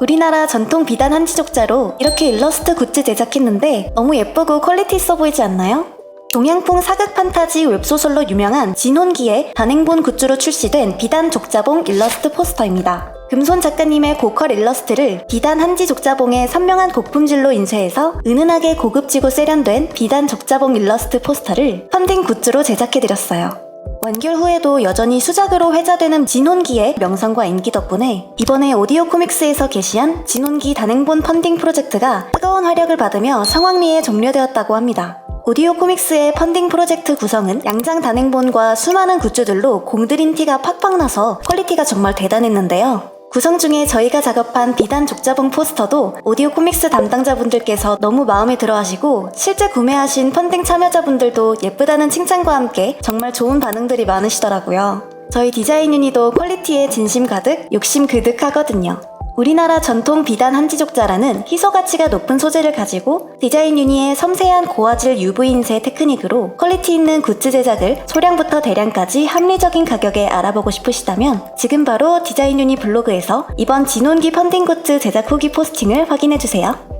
우리나라 전통 비단 한지족자로 이렇게 일러스트 굿즈 제작했는데 너무 예쁘고 퀄리티 있어 보이지 않나요? 동양풍 사극 판타지 웹소설로 유명한 진혼기의 단행본 굿즈로 출시된 비단 족자봉 일러스트 포스터입니다. 금손 작가님의 고컬 일러스트를 비단 한지 족자봉의 선명한 고품질로 인쇄해서 은은하게 고급지고 세련된 비단 족자봉 일러스트 포스터를 펀딩 굿즈로 제작해드렸어요. 완결 후에도 여전히 수작으로 회자되는 진혼기의 명성과 인기 덕분에 이번에 오디오 코믹스에서 게시한 진혼기 단행본 펀딩 프로젝트가 뜨거운 활약을 받으며 상황리에 종료되었다고 합니다. 오디오 코믹스의 펀딩 프로젝트 구성은 양장 단행본과 수많은 굿즈들로 공들인 티가 팍팍 나서 퀄리티가 정말 대단했는데요. 구성 중에 저희가 작업한 비단 족자봉 포스터도 오디오 코믹스 담당자분들께서 너무 마음에 들어 하시고 실제 구매하신 펀딩 참여자분들도 예쁘다는 칭찬과 함께 정말 좋은 반응들이 많으시더라고요. 저희 디자인 유니도 퀄리티에 진심 가득, 욕심 그득 하거든요. 우리나라 전통 비단 한지족자라는 희소 가치가 높은 소재를 가지고 디자인 유니의 섬세한 고화질 UV 인쇄 테크닉으로 퀄리티 있는 굿즈 제작을 소량부터 대량까지 합리적인 가격에 알아보고 싶으시다면 지금 바로 디자인 유니 블로그에서 이번 진혼기 펀딩 굿즈 제작 후기 포스팅을 확인해 주세요.